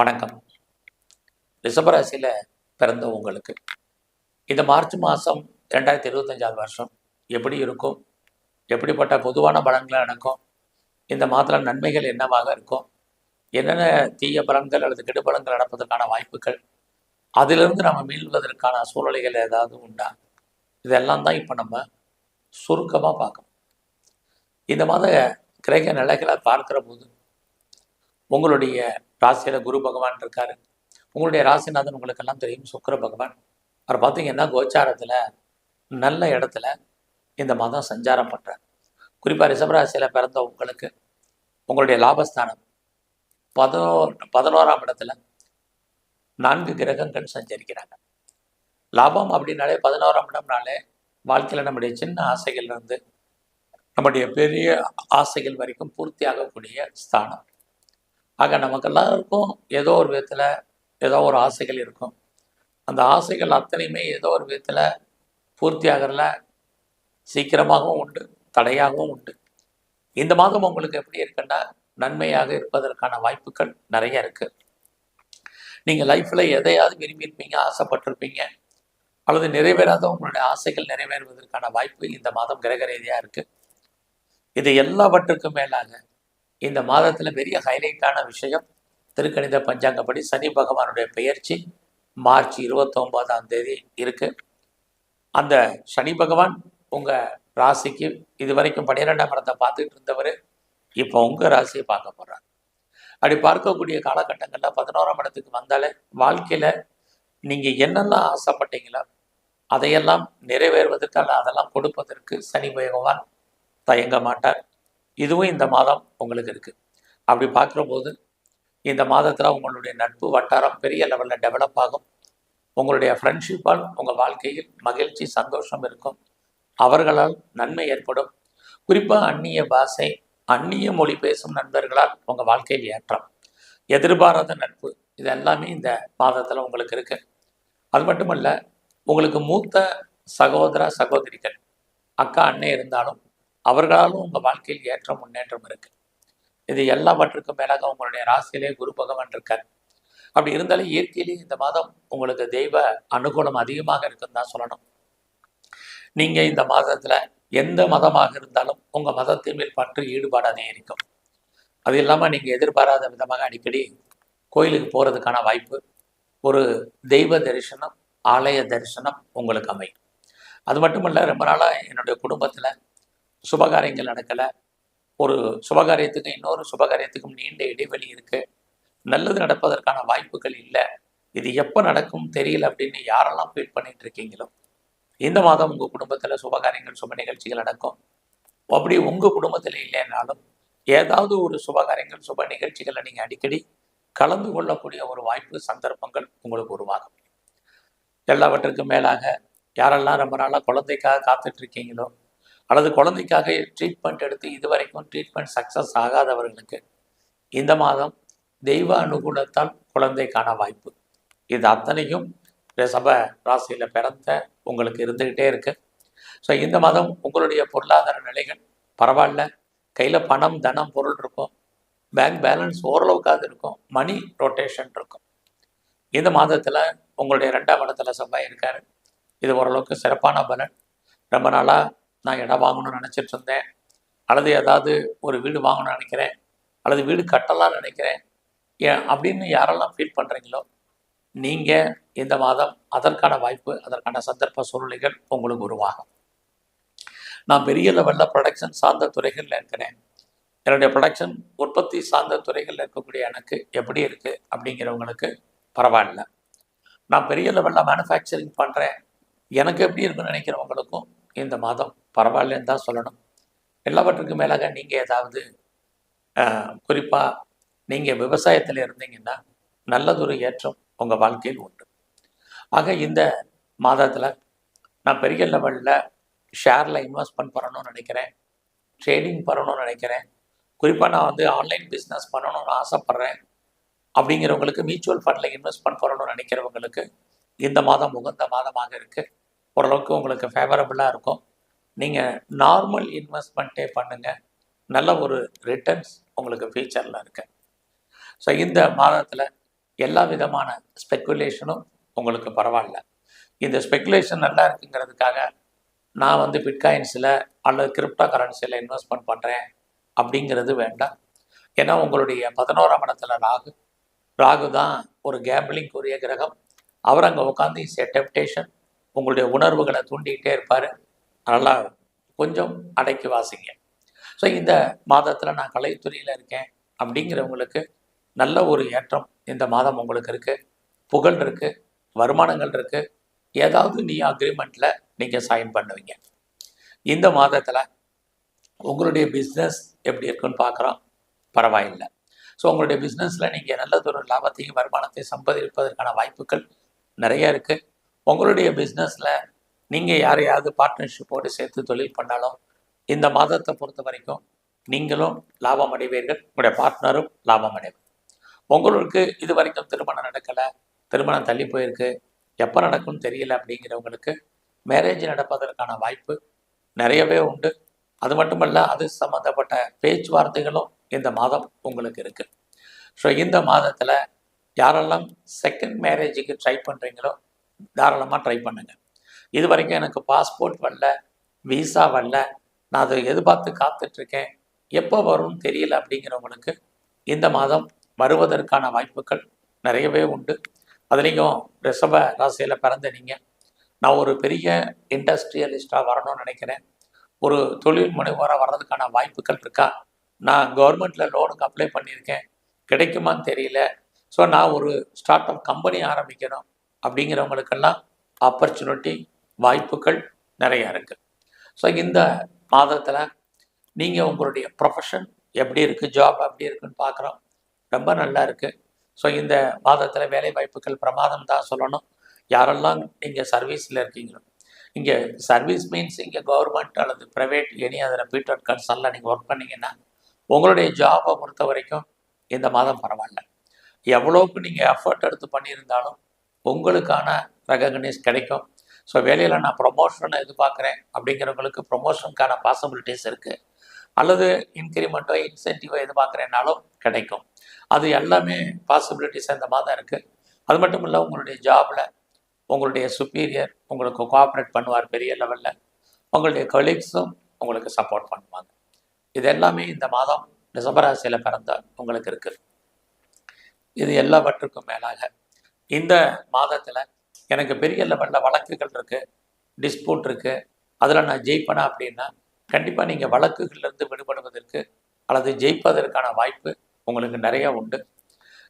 வணக்கம். ரிஷபராசியில் பிறந்த உங்களுக்கு இந்த மார்ச் மாதம் ரெண்டாயிரத்தி இருபத்தஞ்சாவது வருஷம் எப்படி இருக்கும்? எப்படிப்பட்ட பொதுவான பலன்கள் நடக்கும்? இந்த மாதத்தில் நன்மைகள் என்னவாக இருக்கும்? என்னென்ன தீய பலன்கள் அல்லது கெடுபலன்கள் நடப்பதற்கான வாய்ப்புகள்? அதிலிருந்து நம்ம மீள்வதற்கான சூழ்நிலைகள் ஏதாவது உண்டா? இதெல்லாம் தான் இப்போ நம்ம சுருக்கமாக பார்க்கணும். இந்த மாத கிரக நிலைகளை பார்க்குற போது உங்களுடைய ராசியில் குரு பகவான் இருக்காரு. உங்களுடைய ராசிநாதன் உங்களுக்கெல்லாம் தெரியும். சுக்கர பகவான். அவர் பார்த்தீங்கன்னா கோச்சாரத்தில் நல்ல இடத்துல இந்த மாதம் சஞ்சாரம் பண்ணுறார் குறிப்பாக ரிஷபராசியில் பிறந்த உங்களுக்கு உங்களுடைய லாபஸ்தானம் பதினோரு பதினோராம் இடத்துல நான்கு கிரகங்கள் சஞ்சரிக்கிறாங்க. லாபம் அப்படின்னாலே பதினோராம் இடம்னாலே வாழ்க்கையில் நம்முடைய சின்ன ஆசைகள்லேருந்து நம்முடைய பெரிய ஆசைகள் வரைக்கும் பூர்த்தியாகக்கூடிய ஸ்தானம். ஆக நமக்கு எல்லாருக்கும் ஏதோ ஒரு விதத்தில் ஏதோ ஒரு ஆசைகள் இருக்கும். அந்த ஆசைகள் அத்தனையுமே ஏதோ ஒரு விதத்தில் பூர்த்தி ஆகிறதுல சீக்கிரமாகவும் உண்டு தடையாகவும் உண்டு. இந்த மாதம் உங்களுக்கு எப்படி இருக்குன்னா நன்மையாக இருப்பதற்கான வாய்ப்புகள் நிறைய இருக்குது நீங்கள் லைஃப்பில் எதையாவது விரும்பியிருப்பீங்க ஆசைப்பட்டிருப்பீங்க அல்லது நிறைவேறாத உங்களுடைய ஆசைகள் நிறைவேறுவதற்கான வாய்ப்பு இந்த மாதம் கிரக ரீதியாக இருக்குது இது எல்லாவற்றுக்கும் மேலாக இந்த மாதத்தில் பெரிய ஹைலைட்டான விஷயம் திருக்கணித பஞ்சாங்கப்படி சனி பகவானுடைய பெயர்ச்சி மார்ச் இருபத்தொம்போதாம் தேதி இருக்குது அந்த சனி பகவான் உங்கள் ராசிக்கு இது வரைக்கும் பன்னிரெண்டாம் இடத்தை பார்த்துட்டு இருந்தவர் இப்போ உங்கள் ராசியை பார்க்க போகிறார் அப்படி பார்க்கக்கூடிய காலகட்டங்களில் பதினோராம் இடத்துக்கு வந்தாலே வாழ்க்கையில் நீங்கள் என்னெல்லாம் ஆசைப்பட்டீங்களோ அதையெல்லாம் நிறைவேறுவதற்கு அல்ல அதெல்லாம் கொடுப்பதற்கு சனி பகவான் தயங்க மாட்டார். இதுவும் இந்த மாதம் உங்களுக்கு இருக்கு. அப்படி பார்க்குற போது இந்த மாதத்தில் உங்களுடைய நட்பு வட்டாரம் பெரிய லெவலில் டெவலப் ஆகும். உங்களுடைய ஃப்ரெண்ட்ஷிப்பால் உங்கள் வாழ்க்கையில் மகிழ்ச்சி சந்தோஷம் இருக்கும். அவர்களால் நன்மை ஏற்படும். குறிப்பாக அந்நிய பாஷை அந்நிய மொழி பேசும் நண்பர்களால் உங்கள் வாழ்க்கையில் ஏற்றம். எதிர்பாராத நட்பு இது எல்லாமே இந்த மாதத்தில் உங்களுக்கு இருக்கு. அது மட்டுமல்ல உங்களுக்கு மூத்த சகோதர சகோதரிகள் அக்கா அண்ணன் இருந்தாலும் அவர்களாலும் உங்கள் வாழ்க்கையில் ஏற்ற முன்னேற்றம் இருக்குது இது எல்லாவற்றுக்கும் மேலாக உங்களுடைய ராசியிலே குரு பகவான் இருக்கார். அப்படி இருந்தாலும் இயற்கையிலேயே இந்த மாதம் உங்களுக்கு தெய்வ அனுகூலம் அதிகமாக இருக்குன்னு தான் சொல்லணும். நீங்கள் இந்த மாதத்தில் எந்த மதமாக இருந்தாலும் உங்கள் மதத்தின் மேல் பற்று ஈடுபாடு அதிகரிக்கும் அது இல்லாமல் நீங்கள் எதிர்பாராத விதமாக அடிக்கடி கோயிலுக்கு போகிறதுக்கான வாய்ப்பு ஒரு தெய்வ தரிசனம் ஆலய தரிசனம் உங்களுக்கு அமையும். அது மட்டுமல்ல ரொம்ப நாளாக என்னுடைய குடும்பத்தில் சுபகாரியங்கள் நடக்கலை. ஒரு சுபகாரியத்துக்கும் இன்னொரு சுபகாரியத்துக்கும் நீண்ட இடைவெளி இருக்கு. நல்லது நடப்பதற்கான வாய்ப்புகள் இல்லை. இது எப்போ நடக்கும் தெரியல அப்படின்னு யாரெல்லாம் ஃபீல் பண்ணிட்டு இருக்கீங்களோ இந்த மாதம் உங்கள் குடும்பத்தில் சுபகாரியங்கள் சுப நிகழ்ச்சிகள் நடக்கும். அப்படி உங்கள் குடும்பத்தில் இல்லைன்னாலும் ஏதாவது ஒரு சுபகாரியங்கள் சுப நிகழ்ச்சிகளை நீங்கள் அடிக்கடி கலந்து கொள்ளக்கூடிய ஒரு வாய்ப்பு சந்தர்ப்பங்கள் உங்களுக்கு உருவாகும். எல்லாவற்றுக்கும் மேலாக யாரெல்லாம் ரொம்ப நாளாக குழந்தைக்காக காத்துட்டு இருக்கீங்களோ அல்லது குழந்தைக்காக ட்ரீட்மெண்ட் எடுத்து இதுவரைக்கும் ட்ரீட்மெண்ட் சக்ஸஸ் ஆகாதவர்களுக்கு இந்த மாதம் தெய்வ அனுகூலத்தால் குழந்தைக்கான வாய்ப்பு. இது அத்தனையும் ரிசப ராசியில் பிறந்த உங்களுக்கு இருந்துக்கிட்டே இருக்கு. ஸோ இந்த மாதம் உங்களுடைய பொருளாதார நிலைகள் பரவாயில்ல. கையில் பணம் தனம் பொருள் இருக்கும். பேங்க் பேலன்ஸ் ஓரளவுக்காவது இருக்கும். மணி ரொட்டேஷன் இருக்கும். இந்த மாதத்தில் உங்களுடைய ரெண்டாம் இடத்துல செவ்வாய் இருக்காரு. இது ஓரளவுக்கு சிறப்பான பலன். ரொம்ப நாளாக நான் இடம் வாங்கணும்னு நினச்சிட்டு இருந்தேன். அல்லது ஏதாவது ஒரு வீடு வாங்கணும்னு நினைக்கிறேன். அல்லது வீடு கட்டலாம்னு நினைக்கிறேன். ஏன் அப்படின்னு யாரெல்லாம் ஃபீல் பண்ணுறீங்களோ நீங்கள் இந்த மாதம் அதற்கான வாய்ப்பு அதற்கான சந்தர்ப்ப சூழ்நிலைகள் உங்களுக்கு உருவாகும். நான் பெரிய லெவலில் ப்ரொடக்ஷன் சார்ந்த துறைகளில் இருக்கிறேன். என்னுடைய ப்ரொடக்ஷன் உற்பத்தி சார்ந்த துறைகளில் இருக்கக்கூடிய எனக்கு எப்படி இருக்குது அப்படிங்கிறவங்களுக்கு பரவாயில்ல. நான் பெரிய லெவலில் மேனுஃபேக்சரிங் பண்ணுறேன் எனக்கு எப்படி இருக்குன்னு நினைக்கிறவங்களுக்கும் இந்த மாதம். பரவாயில்லன்னு தான் சொல்லணும். எல்லாவற்றுக்கும் மேலாக நீங்கள் ஏதாவது குறிப்பாக நீங்கள் விவசாயத்தில் இருந்தீங்கன்னா நல்லதொரு ஏற்றம் உங்கள் வாழ்க்கையில் உண்டு. ஆக இந்த மாதத்தில் நான் பெரிய லெவலில் ஷேரில் இன்வெஸ்ட்மெண்ட் பண்ணணும்னு நினைக்கிறேன். ட்ரேடிங் பண்ணணும்னு நினைக்கிறேன். குறிப்பாக நான் வந்து ஆன்லைன் பிஸ்னஸ் பண்ணணும்னு ஆசைப்பட்றேன். அப்படிங்கிறவங்களுக்கு மியூச்சுவல் ஃபண்டில் இன்வெஸ்ட்மெண்ட் பண்ணணும்னு நினைக்கிறவங்களுக்கு இந்த மாதம் உகந்த மாதமாக இருக்குது ஓரளவுக்கு உங்களுக்கு ஃபேவரபுளாக இருக்கும். நீங்கள் நார்மல் இன்வெஸ்ட்மெண்ட்டே பண்ணுங்கள் நல்ல ஒரு ரிட்டர்ன்ஸ் உங்களுக்கு ஃபியூச்சரில் இருக்கு. ஸோ இந்த மாதத்தில் எல்லா விதமான ஸ்பெக்குலேஷனும் உங்களுக்கு பரவாயில்ல. இந்த ஸ்பெக்குலேஷன் நல்லா இருக்குங்கிறதுக்காக நான் வந்து பிட்காயின்ஸில் அல்லது கிரிப்டோ கரன்சியில் இன்வெஸ்ட்மெண்ட் பண்ணுறேன் அப்படிங்கிறது வேண்டாம். ஏன்னா உங்களுடைய பதினோராம் இடத்துல ராகு. ராகு தான் ஒரு கேம்பிளிங் உரிய கிரகம். அவர் அங்கே உட்காந்து இஸ் டெப்டேஷன் உங்களுடைய உணர்வுகளை தூண்டிகிட்டே இருப்பார். நல்லா கொஞ்சம் அடக்கி வாசிங்க. ஸோ இந்த மாதத்தில் நான் கலைத்துறையில் இருக்கேன் அப்படிங்கிறவங்களுக்கு நல்ல ஒரு ஏற்றம் இந்த மாதம் உங்களுக்கு இருக்குது புகழ் இருக்குது வருமானங்கள் இருக்குது ஏதாவது நீ அக்ரிமெண்ட்டில் நீங்கள் சைன் பண்ணுவீங்க. இந்த மாதத்தில் உங்களுடைய பிஸ்னஸ் எப்படி இருக்குன்னு பார்க்குறோம் பரவாயில்லை. ஸோ உங்களுடைய பிஸ்னஸில் நீங்கள் நல்லதொரு லாபத்தையும் வருமானத்தையும் சம்பாதிப்பதற்கான வாய்ப்புகள் நிறைய இருக்குது உங்களுடைய பிஸ்னஸில் நீங்கள் யாரையாவது பார்ட்னர்ஷிப்போடு சேர்த்து தொழில் பண்ணாலும் இந்த மாதத்தை பொறுத்த வரைக்கும் நீங்களும் லாபம் அடைவீர்கள். உங்களுடைய பார்ட்னரும் லாபம் அடைவர். உங்களுக்கு இது வரைக்கும் திருமணம் நடக்கலை திருமணம் தள்ளி போயிருக்கு எப்போ நடக்கும்னு தெரியல அப்படிங்கிறவங்களுக்கு மேரேஜ் நடப்பதற்கான வாய்ப்பு நிறையவே உண்டு. அது மட்டுமல்ல அது சம்மந்தப்பட்ட பேச்சுவார்த்தைகளும் இந்த மாதம் உங்களுக்கு இருக்குது ஸோ இந்த மாதத்தில் யாரெல்லாம் செகண்ட் மேரேஜுக்கு ட்ரை பண்ணுறீங்களோ தாராளமாக ட்ரை பண்ணுங்கள் இது வரைக்கும் எனக்கு பாஸ்போர்ட் வரல விசா வரல நான் அதை எதிர்பார்த்து காத்துட்ருக்கேன். எப்போ வரும்னு தெரியல அப்படிங்கிறவங்களுக்கு இந்த மாதம் வருவதற்கான வாய்ப்புகள் நிறையவே உண்டு. அதுலேயும் ரிஷப ராசியில் பிறந்த நீங்கள் நான் ஒரு பெரிய இண்டஸ்ட்ரியலிஸ்டாக வரணும்னு நினைக்கிறேன். ஒரு தொழில் முனைவோராக வர்றதுக்கான வாய்ப்புகள் இருக்கா? நான் கவர்மெண்ட்டில் லோனுக்கு அப்ளை பண்ணியிருக்கேன். கிடைக்குமான்னு தெரியல. ஸோ நான் ஒரு ஸ்டார்ட் அப் கம்பெனி ஆரம்பிக்கணும். அப்படிங்கிறவங்களுக்கெல்லாம் ஆப்பர்ச்சுனிட்டி வாய்ப்புகள் நிறையா இருக்குது ஸோ இந்த மாதத்தில் நீங்கள் உங்களுடைய ப்ரொஃபஷன் எப்படி இருக்குது ஜாப் எப்படி இருக்குன்னு பார்க்குறோம். ரொம்ப நல்லா இருக்குது ஸோ இந்த மாதத்தில் வேலை வாய்ப்புகள் பிரமாதம் தான் சொல்லணும். யாரெல்லாம் நீங்கள் சர்வீஸில் இருக்கீங்களோ இங்கே சர்வீஸ் மீன்ஸ் இங்கே கவர்மெண்ட் அல்லது ப்ரைவேட் எனி அதில் பீட்டர் கன்சர்னில் நீங்கள் ஒர்க் பண்ணீங்கன்னா உங்களுடைய ஜாபை பொறுத்த வரைக்கும் இந்த மாதம் பரவாயில்ல. எவ்வளோக்கு நீங்கள் எஃபர்ட் எடுத்து பண்ணியிருந்தாலும் உங்களுக்கான ரெகக்னைஸ் கிடைக்கும். ஸோ வேலையில் நான் ப்ரொமோஷனை எதிர்பார்க்குறேன். அப்படிங்கிறவங்களுக்கு ப்ரொமோஷனுக்கான பாசிபிலிட்டிஸ் இருக்குது அல்லது இன்க்ரிமெண்ட்டோ இன்சென்டிவோ எதிர்பார்க்குறேனாலும் கிடைக்கும். அது எல்லாமே பாசிபிலிட்டிஸ் இந்த தான் இருக்குது அது மட்டும் இல்லை உங்களுடைய ஜாபில் உங்களுடைய சுப்பீரியர் உங்களுக்கு கோஆப்ரேட் பண்ணுவார் பெரிய லெவலில் உங்களுடைய கொலீக்ஸும் உங்களுக்கு சப்போர்ட் பண்ணுவாங்க. இது எல்லாமே இந்த மாதம் டிசம்பராசியில் பிறந்த உங்களுக்கு இருக்குது இது எல்லாவற்றுக்கும் மேலாக இந்த மாதத்தில் எனக்கு பெரிய லெவலில் வழக்குகள் இருக்குது டிஸ்பியூட் இருக்குது அதில் நான் ஜெயிப்பேனா அப்படின்னா கண்டிப்பாக நீங்கள் வழக்குகள்லேருந்து விடுபடுவதற்கு அல்லது ஜெயிப்பதற்கான வாய்ப்பு உங்களுக்கு நிறைய உண்டு.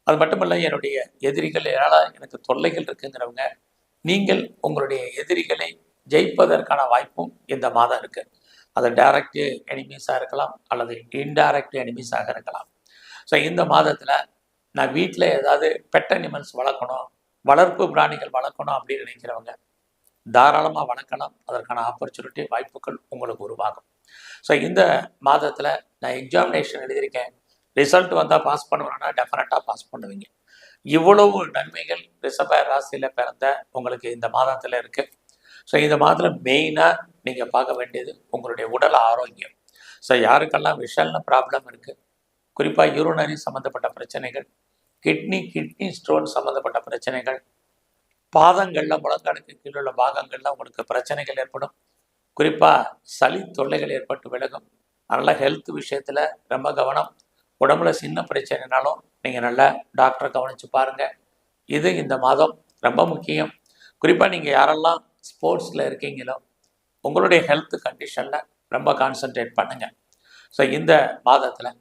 அது மட்டுமல்ல என்னுடைய எதிரிகள் ஏதாவது எனக்கு தொல்லைகள் இருக்குங்கிறவங்க நீங்கள் உங்களுடைய எதிரிகளை ஜெயிப்பதற்கான வாய்ப்பும் இந்த மாதம் இருக்குது அது டைரக்ட் எனிமீஸாக இருக்கலாம் அல்லது இன்டைரக்ட் எனிமீஸாக இருக்கலாம். ஸோ இந்த மாதத்தில் நான் வீட்டில் ஏதாவது பெட் அனிமல்ஸ் வளர்க்கணும் வளர்ப்பு பிராணிகள் வளர்க்கணும் அப்படின்னு நினைக்கிறவங்க தாராளமாக வளர்க்கலாம். அதற்கான ஆப்பர்ச்சுனிட்டி வாய்ப்புகள் உங்களுக்கு உருவாகும். ஸோ இந்த மாதத்தில் நான் எக்ஸாமினேஷன் எழுதியிருக்கேன். ரிசல்ட் வந்தால் பாஸ் பண்ணுவேன்னா டெஃபினட்டாக பாஸ் பண்ணுவீங்க. இவ்வளவு நன்மைகள் ரிஷப ராசியில் பிறந்த உங்களுக்கு இந்த மாதத்தில் இருக்குது ஸோ இந்த மாதத்தில் மெயினாக நீங்கள் பார்க்க வேண்டியது உங்களுடைய உடல் ஆரோக்கியம். ஸோ யாருக்கெல்லாம் விஷல்னு ப்ராப்ளம் இருக்குது குறிப்பாக யூரோனரி சம்மந்தப்பட்ட பிரச்சனைகள் கிட்னி கிட்னி ஸ்டோன் சம்மந்தப்பட்ட பிரச்சனைகள் பாதங்களில் முழங்காலுக்கு கீழே உள்ள பாகங்களில் உங்களுக்கு பிரச்சனைகள் ஏற்படும். குறிப்பாக சளி தொல்லைகள் ஏற்பட்டு விலகும். அதனால் ஹெல்த் விஷயத்தில் ரொம்ப கவனம். உடம்புல சின்ன பிரச்சனைனாலும் நீங்கள் நல்லா டாக்டரை கவனித்து பாருங்கள் இது இந்த மாதம் ரொம்ப முக்கியம். குறிப்பாக நீங்கள் யாரெல்லாம் ஸ்போர்ட்ஸில் இருக்கீங்களோ உங்களுடைய ஹெல்த் கண்டிஷனில் ரொம்ப கான்சன்ட்ரேட் பண்ணுங்கள் ஸோ இந்த மாதத்தில்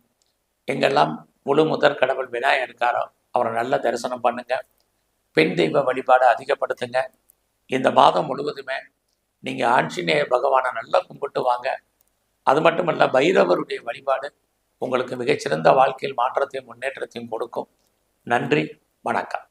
எங்கெல்லாம் முழு முதற் கடவுள் விநாயகர் இருக்காரோ அவரை நல்ல தரிசனம் பண்ணுங்க. பெண் தெய்வ வழிபாடு அதிகப்படுத்துங்க. இந்த மாதம் முழுவதுமே நீங்கள் ஆஞ்சநேய பகவானை நல்லா கும்பிட்டு வாங்க. அது மட்டுமல்ல பைரவருடைய வழிபாடு உங்களுக்கு மிகச்சிறந்த வாழ்க்கையில் மாற்றத்தையும் முன்னேற்றத்தையும் கொடுக்கும். நன்றி வணக்கம்.